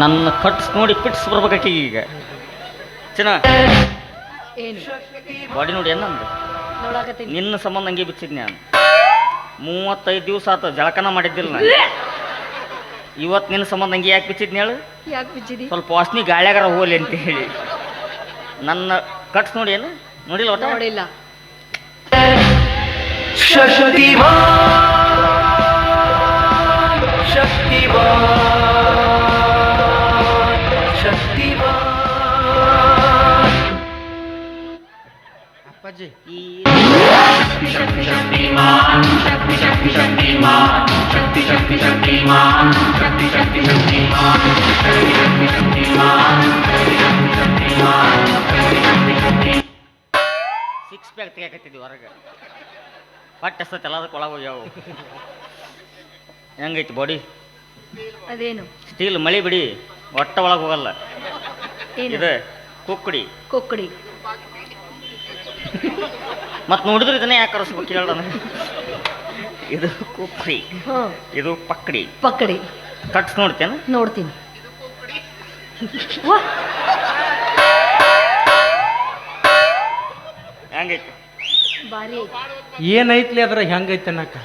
ನನ್ನ ಕಟ್ಸ್ ನೋಡಿ ಪಿಟ್ಸ್ ಬರ್ಬೇಕಾಕಿ ಈಗ. ಚಿನ್ನ. ಏನು? ಬಾಡಿ ನೋಡಿ ಏನಂದ ನಿನ್ನ ಸಂಬಂಧ ಹಂಗೆ ಬಿಚ್ಚಿದ್ ನಾನು. ಮೂವತ್ತೈದು ದಿವಸ ಆತ ಜಳಕನ ಮಾಡಿದ್ದಿಲ್ಲ ನಾನು. ಇವತ್ತು ನಿನ್ನ ಸಂಬಂಧ ಹಂಗೆ ಯಾಕೆ ಬಿಚ್ಚಿದ್ನಿ ಹೇಳು? ಯಾಕೆ ಬಿಚ್ಚಿದಿ? ಸ್ವಲ್ಪ ವಾಸ್ನಿ ಗಾಳ್ಯಾಗಾರ ಹೋಗಲಿ ಅಂತ ಹೇಳಿ. ನನ್ನ ಕಟ್ಸ್ ನೋಡಿ ಏನು? ನೋಡಿಲ್ಲ ಒಟ್ಟ? ನೋಡಿಲ್ಲ. ಅಪ್ಪಾಜಿ ಈ ಸಿಕ್ಸ್ ಪ್ಯಾಕ್ ತೆಗಿಯಾಕತ್ತಿದ್ವಿ ಹೊರಗೆ ಹೊಟ್ಟೆ ಎಷ್ಟೊತ್ತು ಎಲ್ಲದಕ್ಕೆ ಒಳಗೆ ಹೋಗ್ಯಾವು. ಹೆಂಗೈತಿ ಬಾಡಿ ಅದೇನು? ಸ್ಟೀಲ್ ಮಳಿ ಬಿಡಿ ಒಟ್ಟ ಒಳಗೆ ಹೋಗಲ್ಲ. ಇದೆ ಇದು ಕುಕ್ಕುಡಿ. ಮತ್ತೆ ನೋಡಿದ್ರೆ ಇದನ್ನೇ ಯಾಕೆ ಕರೆಸ್ಬೇಕು ಹೇಳ ಇದು ಕುಕ್ಕಡಿ. ಇದು ಪಕ್ಕಡಿ. ಪಕ್ಕಡಿ. ಕಟ್ಸ್ ನೋಡ್ತೇನೆ? ನೋಡ್ತೀನಿ. ಹೆಂಗೈತಿ? ಏನೈತ್ಲಿ ಅದ್ರ ಹೆಂಗೈತೆ ಅನ್ನಕ?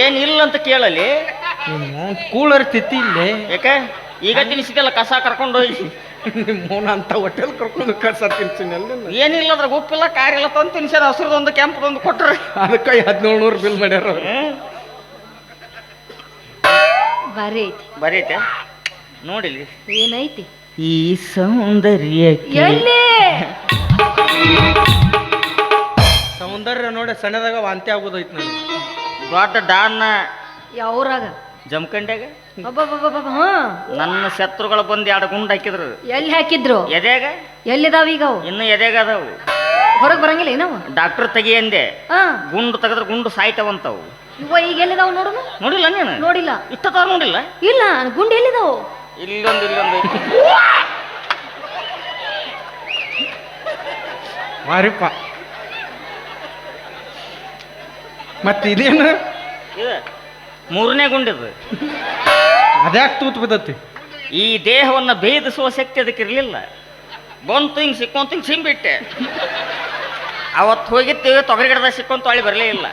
ಏನಿಲ್ಲ ಅಂತ ಕೇಳಲಿ. ಕೂಲರ್ ತಿತ್ತಿ ಇಲ್ಲಿ. ಯಾಕೆ ಈಗ ತಿನ್ಸಿದಲ್ಲ ಕಸ ಕರ್ಕೊಂಡು ಹೋಗಿ. ನಿಮ್ಮ ಮೌನ ಅಂತ ಹೋಟೆಲ್ ಕರ್ಕೊಂಡು ಕಸ ತಿನ್ಸಿನ ಏನಿಲ್ಲ ಅದ್ರ ಉಪ್ಪಿಲ್ಲ ಕಾರಿಲ್ಲ ಇಲ್ಲ ತಂದು ತಿನ್ಸ್ಯಾರ ಹಸಿರದೊಂದು ಕೆಂಪದೊಂದು ಕೊಟ್ರೆ. ಅದಕ್ಕೆ ಹದಿನೇಳು ನೂರು ಬಿಲ್ ಮಾಡ್ಯಾರ. ಭಾರಿ ಐತಿ. ಬರೀ ಐತೆ. ನೋಡಿಲಿ. ಏನೈತಿ? ಈ ಸೌಂದರ್ಯ ಎಲ್ಲಿ? *laughs* ಸೌಂದರ್ಯ ನೋಡಿ ಸಣ್ಣದಾಗ ವಾಂತಿ ಆಗೋದೈತಿ ನನಗೆ ದೊಡ್ಡ ಡಾನ್ನ ಯಾವ್ರಾಗ? ಜಮಖಂಡ್ಯಾಗ? ಅಬ್ಬಬ್ಬಬ್ಬಬ್ಬ ಹಾ. ನನ್ನ ಶತ್ರುಗಳು ಬಂದು ಎರಡು ಗುಂಡು ಹಾಕಿದ್ರು. ಎಲ್ಲಿ ಹಾಕಿದ್ರು? ಎದೆಗ ಎಲ್ಲಿದಾವ ಈಗ ಅವು? ಇನ್ನು ಎದೆಗ ಅದಾವು? ಹೊರಗೆ ಬರಂಗಿಲ್ಲ ಏನವ ಡಾಕ್ಟರ್ ತೆಗಿ ಅಂದೆ. ಹಾ. ಗುಂಡು ತೆಗೆದ್ರೆ ಗುಂಡು ಸಾಯ್ತಾವಂತವು. ಇವ ಈಗ ಎಲ್ಲಿದಾವ ನೋಡು ನೋಡಿಲ್ಲ ನೀನು? ನೋಡಿಲ್ಲ. ತಾವ್ ನೋಡಿಲ್ಲ? ಇಲ್ಲ ಗುಂಡು ಎಲ್ಲಿದಾವು? ಇಲ್ಲೊಂದು ಇಲ್ಲೊಂದು. ಐತಿ. ಮಾರಿಪ್ಪ. ಮತ್ತೆ ಇದೇನು? ಇದು ಮೂರನೇ ಗುಂಡಿದು. ಅದ್ಯಾಕೆ ತೂತ್ ಬಿದ್ದತಿ? ಈ ದೇಹವನ್ನು ಭೇದಿಸುವ ಶಕ್ತಿ ಅದಕ್ಕೆ ಇರಲಿಲ್ಲ. ಬಂತು ಹಿಂಗೆ ಸಿಕ್ಕೊಂತ ಹಿಂಗೆ ಸಿಂಬಿಟ್ಟೆ. ಅವತ್ತು ಹೋಗಿರ್ತೀವಿ ತೊಗರಿ ಗಿಡದ ಸಿಕ್ಕೊಂತ ಅಳಿ ಬರಲೇ ಇಲ್ಲ.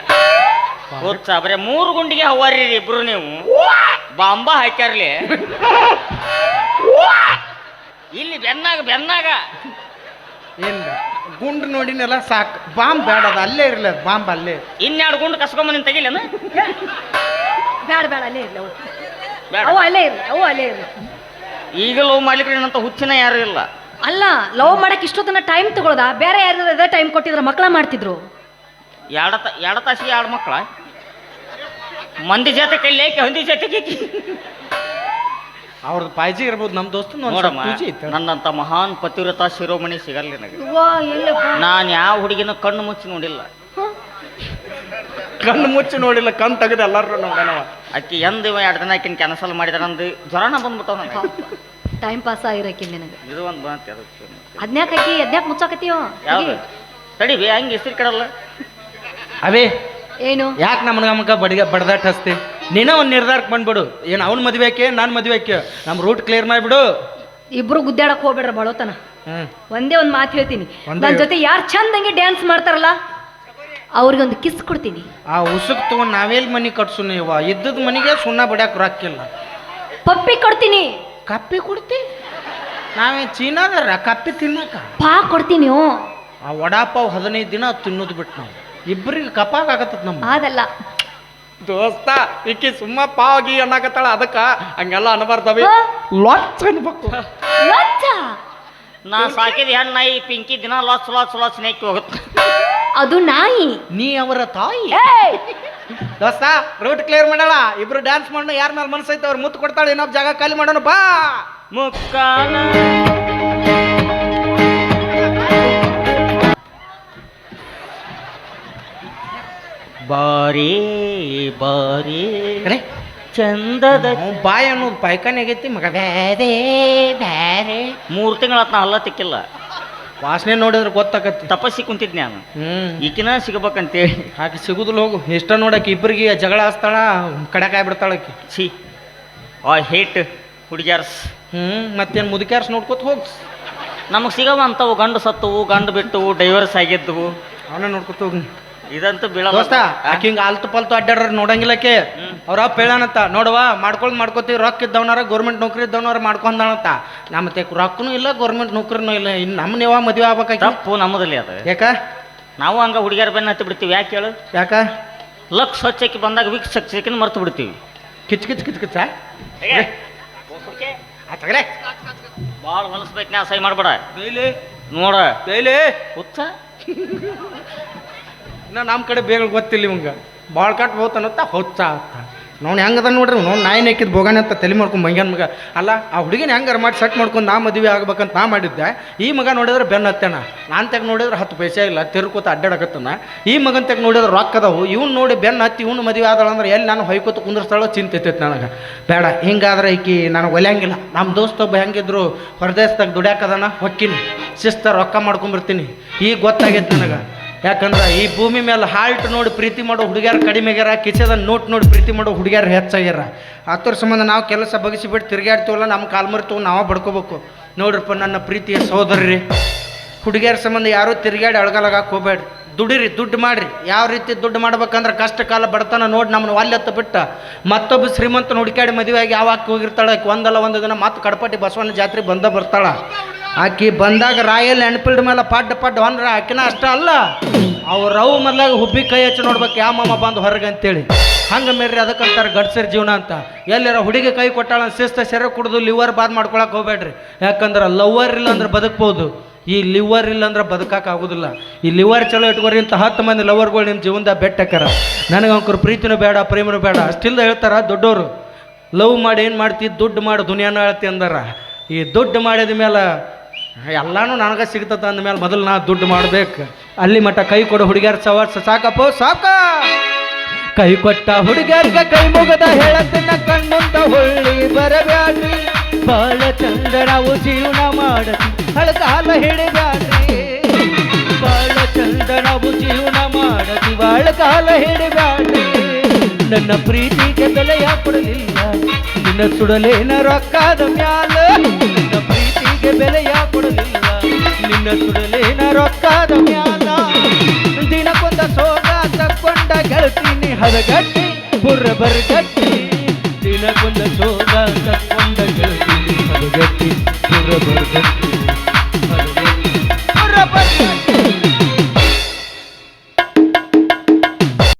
ಗೊತ್ತಾ ಬರೇ ಮೂರು ಗುಂಡಿಗೆ ಹವಾರಿ ಇಬ್ರು ನೀವು. ಬಾಂಬ ಹಾಕ್ಯಾರ್ಲಿ. *laughs* ಇಲ್ಲಿ ಬೆನ್ನಾಗ ಬೆನ್ನಾಗ. ಏನ್ ಗುಂಡು ನೋಡಿನೆಲ್ಲ ಸಾಕು. ಬಾಂಬ್ ಬೇಡ ಅದು ಅಲ್ಲೇ ಇರಲಿ ಅದು ಬಾಂಬ್ ಅಲ್ಲೇ. ಇನ್ನೆರಡು ಗುಂಡು ಕಸ್ಕೊಂಬಂದಿನ ತೆಗಿಲೇನ ಬೇಡ ಬೇಡ ಅಲ್ಲೇ ಇರ್ಲಿ ಅವು ಬೇಡ. ಅವು ಅಲ್ಲೇ ಇರ್ಲಿ ಅವು ಅಲ್ಲೇ ಇರಲಿ. ಈಗ ಲವ್ ಮಾಡ್ಲಿಕ್ಕೆ ಏನಂತ ಹುಚ್ಚಿನ ಯಾರು ಇಲ್ಲ. ಅಲ್ಲ ಲವ್ ಮಾಡಕ್ಕೆ ಇಷ್ಟೊತ್ತನ ಟೈಮ್ ತಗೊಳ್ದ? ಬೇರೆ ಯಾರು ಅದೇ ಟೈಮ್ ಕೊಟ್ಟಿದ್ರೆ ಮಕ್ಕಳ ಮಾಡ್ತಿದ್ರು? ಎರಡು ತ ಎರಡು ತಾಸಿಗೆ ಎರಡು ಮಕ್ಕಳ. ಮಂದಿ ಜೊತೆ ಕೈಲಿ ಏಕೆ ಹೊಂದಿ ಜೊತೆಗೆ ಅವ್ರದ್ದು ಪಾಯ್ಜಿ ಇರ್ಬೋದು ನಮ್ಮ ದೋಸ್ತ ನೋಡಮ್ಮ ನನ್ನಂತ ಮಹಾನ್ ಪತಿವ್ರತ ಶಿರೋಮಣಿ ಸಿಗಲ್ಲ ನನಗೆ. ನಾನು ಯಾವ ಹುಡುಗಿನ ಕಣ್ಣು ಮುಚ್ಚಿ ನೋಡಿಲ್ಲ. ಕಣ್ಣು ಮುಚ್ಚಿ ನೋಡಿಲ್ಲ ಕಣ್ ತೆಗೆದು ಎಲ್ಲರೂ ನೋಡೋಣವ ಆಕಿ ಎಂದ ಇವ ಎರಡು ದಿನ ಆಕಿನ ಕ್ಯಾನ್ಸಲ್ ಮಾಡಿದಾರ ಅಂದು ಜ್ವರನ ಬಂದ್ಬಿಟ್ಟವ ನನಗೆ. ಟೈಮ್ ಪಾಸ್ ಆಗಿರಕ್ಕೆ ನಿನಗೆ. ಇದು ಒಂದು ಬಂತು ಅದಕ್ಕೆ ಅದ್ನ್ಯಾಕ್ ಹಾಕಿ ಅದ್ನ್ಯಾಕ್ ಮುಚ್ಚಾಕತ್ತೀಯೋ ಯಾವ್ದು? ತಡಿ ಬೇ ಹಂಗೆ ಇಸ್ತ್ರಿ ಕಡಲ್ಲ. ಅವೇ ಏನು? ಯಾಕೆ ನಮ್ಗೆ ನಮ್ಗೆ ಬಡಿಗೆ ಬಡ್ದಾಟ ಹಸ್ತಿ? ನೀನೇ ಒಂದು ನಿರ್ಧಾರಕ್ಕೆ ಬಂದ್ಬಿಡು. ಏನು ಅವ್ನ ಮದುವೆ ಆಕೆ ನಾನು ಮದುವೆ ಆಕೆ? ನಮ್ಮ ರೂಟ್ ಕ್ಲಿಯರ್ ಮಾಡಿಬಿಡು. ಇಬ್ರು ಗುದ್ದಾಡಕ್ ಹೋಗ್ಬೇಡ್ರ ಬಳೋತನ. ಹ್ಞೂ ಒಂದೇ ಒಂದು ಮಾತು ಹೇಳ್ತೀನಿ. ಒಂದೇ ನನ್ನ ಜೊತೆ ಯಾರು ಚಂದಂಗೆ ಡ್ಯಾನ್ಸ್ ಮಾಡ್ತಾರಲ್ಲ ಅವ್ರಿಗೆ ಒಂದು ಕಿಸ್ ಕೊಡ್ತೀನಿ. ಆ ಉಸುಕ್ ತಗೊಂಡು ನಾವೆಲ್ಲಿ ಮನೆ ಕಟ್ಸು ನೀವ? ಇದ್ದದ ಮನೆಗೆ ಸುಣ್ಣ ಬಡ್ಯಾಕ ರೊಕ್ಕಿಲ್ಲ. ಪಪ್ಪಿ ಕೊಡ್ತೀನಿ. ಕಪ್ಪಿ ಕೊಡ್ತಿ? ನಾವೇ ಚೀನಾದಾರ ಕಪ್ಪಿ ತಿನ್ನಕ. ಪಾ ಕೊಡ್ತೀನಿ ಹ್ಞೂ. ಆ ವಡಾಪಾವ್ ಹದಿನೈದು ದಿನ ತಿನ್ನೋದು ಬಿಟ್ಟು ನಾವು. ಇಬ್ಬರಿಗೆ ಕಪಾಗ ಆಗತ್ತ ನಮ್ಮ ಅದಲ್ಲ. ದೋಸ್ತ ಈಕಿ ಸುಮ್ಮ ಪಾವಾಗಿ ಅನ್ನಕತ್ತಾಳ ಅದಕ್ಕ ಹಂಗೆಲ್ಲ ಅನ್ಬಾರ್ದವಿ. ಲಾಚ್ ಲೊಚ್ಚ ಅನ್ಬೇಕು. ನಾ ಸಾಕಿದ ಹೆಣ್ಣು ನಾಯಿ ಪಿಂಕಿ ದಿನ ಲಾಸ್ ಲಾಸ್ ಲಾಸ್ ನೆಕ್ಕಿ ಹೋಗುತ್ತೆ. ಅದು ನಾಯಿ? ನೀ ಅವರ ತಾಯಿ! ದೋಸ್ತ ರೂಟ್ ಕ್ಲಿಯರ್ ಮಾಡಲ್ಲ? ಇಬ್ರು ಡ್ಯಾನ್ಸ್ ಮಾಡೋಣ ಯಾರ ಮೇಲೆ ಮನಸ್ಸೈತೆ ಅವ್ರು ಮುತ್ತು ಕೊಡ್ತಾಳೆ ಇನ್ನೊಬ್ಬ ಜಾಗ ಖಾಲಿ ಮಾಡೋಣ ಬಾ! ಮುಕ್ಕಾನ? ಬಾರಿ ಬಾರಿ. ಕಣೆ ಚಂದದ ಬಾಯ್ ಅನ್ನೋದು ಪಾಯ್ಕಾನೆ ಆಗೈತಿ ಮಗ. ಬ್ಯಾರೆ ಬ್ಯಾರೆ. ಮೂರು ತಿಂಗಳ ನಾ ಅಲ್ಲ ತಿಕ್ಕಿಲ್ಲ ವಾಸನೆ ನೋಡಿದ್ರೆ ಗೊತ್ತಾಕತ್ತಿ. ತಪಸ್ಸಿ ಕುಂತಿದ್ದೆ ನಾನು. ಈಕಿನ ಸಿಗಬೇಕಂತೇಳಿ. ಹಾಕಿ ಸಿಗುದಿಲ್ಲ ಹೋಗು. ಇಷ್ಟ ನೋಡಕ್ಕೆ ಇಬ್ಬರಿಗೆ ಜಗಳ ಹಚ್ತಾಳ ಕಡಕಾಯಿ ಬಿಡ್ತಾಳ ಆಕಿ. ಸಿ ಆ ಹೇಟ್ ಹುಡುಗ್ಯಾರ್ಸ್. ಹ್ಞೂ ಮತ್ತೇನು ಮುದುಕ್ಯಾರ್ಸ್ ನೋಡ್ಕೊತ ಹೋಗ್. ನಮಗೆ ಸಿಗವ ಅಂತವು ಗಂಡು ಸತ್ತವು ಗಂಡು ಬಿಟ್ಟವು ಡೈವರ್ಸ್ ಆಗಿದ್ದವು ಅವನ್ನ ನೋಡ್ಕೊತ ಹೋಗಿ ಇದಂತೂ ಬೀಳ ದೋಸ್ತ ಆಕಿ ಹಿಂಗ ಆಲ್ತು ಪಲ್ತು ಅಡ್ಡಾಡ್ರ ನೋಡಂಗಿಲ್ಲಕ್ಕೆ ಅವ್ರ ಅಪ್ಪ ಹೇಳಾನಂತ ನೋಡವ ಮಾಡ್ಕೊಳ್ ಮಾಡ್ಕೋತೀವಿ ರೊಕ್ಕ ಇದ್ದವನಾರ ಗೌರ್ಮೆಂಟ್ ನೌಕರಿ ಇದ್ದವನಾರ ಮಾಡ್ಕೊಂಡಾನಂತ. ನಮ್ಮ ಮತ್ತೆ ರೊಕ್ಕನೂ ಇಲ್ಲ ಗೌರ್ಮೆಂಟ್ ನೌಕರಿನೂ ಇಲ್ಲ. ಇನ್ನು ನಮ್ಮ ನೀವ ಮದುವೆ ಆಗ್ಬೇಕಾಗಿ ತಪ್ಪು ನಮ್ಮದಲ್ಲಿ ಅದು. ಯಾಕ? ನಾವು ಹಂಗ ಹುಡುಗಿಯರ ಬೆನ್ನ ಹತ್ತಿ ಬಿಡ್ತೀವಿ ಯಾಕೆ ಹೇಳು? ಯಾಕ? ಲಕ್ ಸ್ವಚ್ಛಕ್ಕೆ ಬಂದಾಗ ವಿಕ್ ಸೆಕೆಂಡ್ ಮರ್ತು ಬಿಡ್ತೀವಿ. ಕಿಚ್ ಕಿಚ್ ಕಿಚ್ ಕಿಚ್ಚ ಭಾಳ ಹೊಲಸ್ಬೇಕು ನಾ ಸೈ ಮಾಡ್ಬೇಡ. ನೋಡ. ಡೈಲಿ ಹುಚ್ಚ. ಇನ್ನ ನಮ್ಮ ಕಡೆ ಬೇಗ ಗೊತ್ತಿಲ್ಲ ಇವಂಗೆ. ಭಾಳ ಕಟ್ ಹೋತಾನತ್ತ ಹೊಚ್ಚ ಅಂತ ನೋಡ್ ಹೆಂಗದ ನೋಡ್ರಿ ನೋಡಿ ನಾಯಿ ನೆಕ್ಕಿದ್ ಬೋಗಾನೆ ಅಂತ ತಲೆ ಮಾಡ್ಕೊಂಡು ಮಂಗ್ಯಾನ ಮಗ. ಅಲ್ಲ, ಆ ಹುಡುಗಿನ ಹೆಂಗಾರ ಮಾಡಿ ಸೆಟ್ ಮಾಡ್ಕೊಂಡು ನಾ ಮದುವೆ ಆಗ್ಬೇಕಂತ ನಾ ಮಾಡಿದ್ದೆ, ಈ ಮಗ ನೋಡಿದ್ರೆ ಬೆನ್ನ ಹತ್ತೇನ ನಾನು ತೆಗ್ ನೋಡಿದ್ರೆ ಹತ್ತು ಪೈಸೆ ಇಲ್ಲ, ತಿರ್ಕೋತ ಅಡ್ಡಾಡಕತ್ತನ. ಈ ಮಗನ ತೆಗ್ ನೋಡಿದ್ರೆ ರೊಕ್ಕ ಅದಾವು. ಇವ್ನು ನೋಡಿ ಬೆನ್ನ ಹತ್ತಿ ಇವ್ನು ಮದುವೆ ಆದಳ ಅಂದ್ರೆ ಎಲ್ಲಿ ನಾನು ಹೊಯ್ಕೋತ ಕುಂದ್ರಸ್ತಾಳೋ ಚಿಂತೆ ಇತ್ತೈತೆ ನನಗೆ. ಬೇಡ, ಹಿಂಗಾದ್ರೆ ಈಕಿ ನನಗೆ ಒಲ್ಯಂಗಿಲ್ಲ. ನಮ್ಮ ದೋಸ್ತ ಒಬ್ಬ ಹೆಂಗಿದ್ರು ಹೊರದೇಶದಾಗ ದುಡ್ಯಾಕದನ ಹೊಕ್ಕಿನಿ. ಶಿಸ್ತ ರೊಕ್ಕ ಮಾಡ್ಕೊಂಬರ್ತೀನಿ ಈಗ ಗೊತ್ತಾಗೈತೆ ನನಗೆ. ಯಾಕಂದ್ರೆ ಈ ಭೂಮಿ ಮೇಲೆ ಹಾಲ್ಟ್ ನೋಡಿ ಪ್ರೀತಿ ಮಾಡೋ ಹುಡುಗ್ಯಾರ ಕಡಿಮೆ ಆಗ್ಯಾರ ಕಿಚದ ನೋಟ್ ನೋಡಿ ಪ್ರೀತಿ ಮಾಡೋ ಹುಡುಗ್ಯಾರ ಹೆಚ್ಚಾಗ್ಯಾರ ಅದ್ರ ಸಂಬಂಧ ನಾವು ಕೆಲಸ ಬಗ್ಸಿಬಿಟ್ಟು ತಿರುಗಾಡ್ತೀವಲ್ಲ ನಮ್ಮ ಕಾಲ್ಮರಿ ನಾವು ಬಡ್ಕೋಬೇಕು. ನೋಡ್ರಪ್ಪ ನನ್ನ ಪ್ರೀತಿಯ ಸಹೋದರರಿ, ಹುಡುಗಿಯರ ಸಂಬಂಧ ಯಾರೂ ತಿರುಗಾಡಿ ಅಳಗಲಗಾಕೆ ಹೋಗ್ಬೇಡ್ರಿ ದುಡಿರಿ, ದುಡ್ಡು ಮಾಡ್ರಿ. ಯಾವ ರೀತಿ ದುಡ್ಡು ಮಾಡ್ಬೇಕಂದ್ರೆ ಕಷ್ಟ ಕಾಲ ಬಡತನ ನೋಡಿ ನಮ್ಮನ್ನ ವಾಲ್ಯತ್ತು ಬಿಟ್ಟು ಮತ್ತೊಬ್ಬ ಶ್ರೀಮಂತನ ಹುಡುಕಾಡಿ ಮದುವೆ ಆಗಿ ಯಾವ ಆಕಿ ಹೋಗಿರ್ತಾಳೆ ಒಂದಲ್ಲ ಒಂದು ದಿನ ಮತ್ತೆ ಕಡಪಟ್ಟಿ ಬಸವಣ್ಣ ಜಾತ್ರೆ ಬಂದ ಬರ್ತಾಳ. ಆಕಿ ಬಂದಾಗ ರಾಯಲ್ ಎನ್ಫೀಲ್ಡ್ ಮೇಲೆ ಪಡ್ಡ ಪಡ್ಡ ಹೊಂದ್ರ ಆಕಿನ ಅಷ್ಟ ಅಲ್ಲ. ಅವ್ರ ರವ್ ಮೊದ್ಲಾಗ ಹುಬ್ಬಿ ಕೈ ಹಚ್ಚಿ ನೋಡ್ಬೇಕು ಯಾವ ಮಾಮ ಬಂದು ಹೊರಗೆ ಅಂತೇಳಿ. ಹಂಗೆ ಅದಕ್ಕೆ ಅದಕ್ಕಂತಾರೆ ಗಡ್ಸರ್ ಜೀವನ ಅಂತ. ಎಲ್ಲಾರ ಹುಡುಗಿ ಕೈ ಕೊಟ್ಟಾಳ ಶಿಸ್ತ ಸೆರೆ ಕುಡಿದು ಲಿವರ್ ಬಾದ್ ಮಾಡ್ಕೊಳಕ್ ಹೋಗ್ಬೇಡ್ರಿ. ಯಾಕಂದ್ರೆ ಲವರ್ ಇಲ್ಲ ಅಂದ್ರೆ ಬದುಕ್ಬೋದು. ಈ ಲಿವರ್ ಇಲ್ಲ ಅಂದ್ರೆ ಬದುಕಕ್ಕೆ ಆಗೋದಿಲ್ಲ. ಈ ಲಿವರ್ ಚಲೋ ಇಟ್ಕೋರಿ ಅಂತ ಹತ್ತು ಮಂದಿ ಲವರ್ಗಳು ನಿಮ್ಮ ಜೀವನದಾಗ ಬೆಟ್ಟಕ್ಕಾರ ನನಗೆ ಅಂಕರ್ ಪ್ರೀತಿನೂ ಬೇಡ, ಪ್ರೇಮನೂ ಬೇಡ. ಅಷ್ಟಿಲ್ದ ಹೇಳ್ತಾರ ದೊಡ್ಡವರು ಲವ್ ಮಾಡಿ ಏನು ಮಾಡ್ತಿ, ದುಡ್ಡು ಮಾಡಿ, ದುನಿಯಾನ ಹೇಳ್ತಿ ಅಂದಾರ. ಈ ದುಡ್ಡು ಮಾಡಿದ ಮೇಲೆ ಎಲ್ಲಾನು ನನಗೆ ಸಿಗ್ತದ ಅಂದಮೇಲೆ ಮೊದಲು ನಾ ದುಡ್ಡು ಮಾಡ್ಬೇಕು. ಅಲ್ಲಿ ಮಟ್ಟ ಕೈ ಕೊಡೋ ಹುಡುಗಿಯರ್ ಸವರ್ಸ, ಸಾಕಪ್ಪ, ಸಾಕ. ಕೈ ಕೊಟ್ಟ ಹುಡುಗಿಯರ್ಗ ಕೈ ಮುಗದ ಹೇಳತ್ತಿನ ಕಣ್ಣುಂತ ಹೊಳ್ಳಿ ಬರಬ್ಯಾಡ್ರಿ. ಬಾಳ ಚಂದ ನಾವು ಜೀವನ ಮಾಡತಿ, ಹಳಕಾಲ ಹಿಡಿಬ್ಯಾಡ್ರಿ. ಬಾಳ ಚಂದ ನಾವು ಜೀವನ ಮಾಡತಿ ಬಾಳ ಕಾಲ ಹಿಡಿಬ್ಯಾಡ್ರಿ. ನನ್ನ ಪ್ರೀತಿಗೆ ಬೆಲೆಯ ಕೊಡಲಿಲ್ಲ? ನಿನ್ನ ಸುಡಲೇನ ರೊಕ್ಕದ ಮ್ಯಾಲ. ಪ್ರೀತಿಗೆ ಬೆಲೆಯ ಕೊಡಲಿಲ್ಲ. ನಿನ್ನ ಸುಡಲೇನ ರೊಕ್ಕದ ಮ್ಯಾಲ. ದಿನಕ್ಕೊಂದ ಸೋಗ ತಕ್ಕೊಂಡ ಗೆಳತೀನಿ ಹದಗಟ್ಟಿ ಬುರ್ರ ಬರ್ಗಟ್ಟಿ ದಿನಕ್ಕೊಂದ ಸೋಗ ತಕ್ಕೊಂಡ ಗೆಳತೀನಿ ಹದಗಟ್ಟಿ ಬುರ್ರ ಬರ್ಗಟ್ಟಿ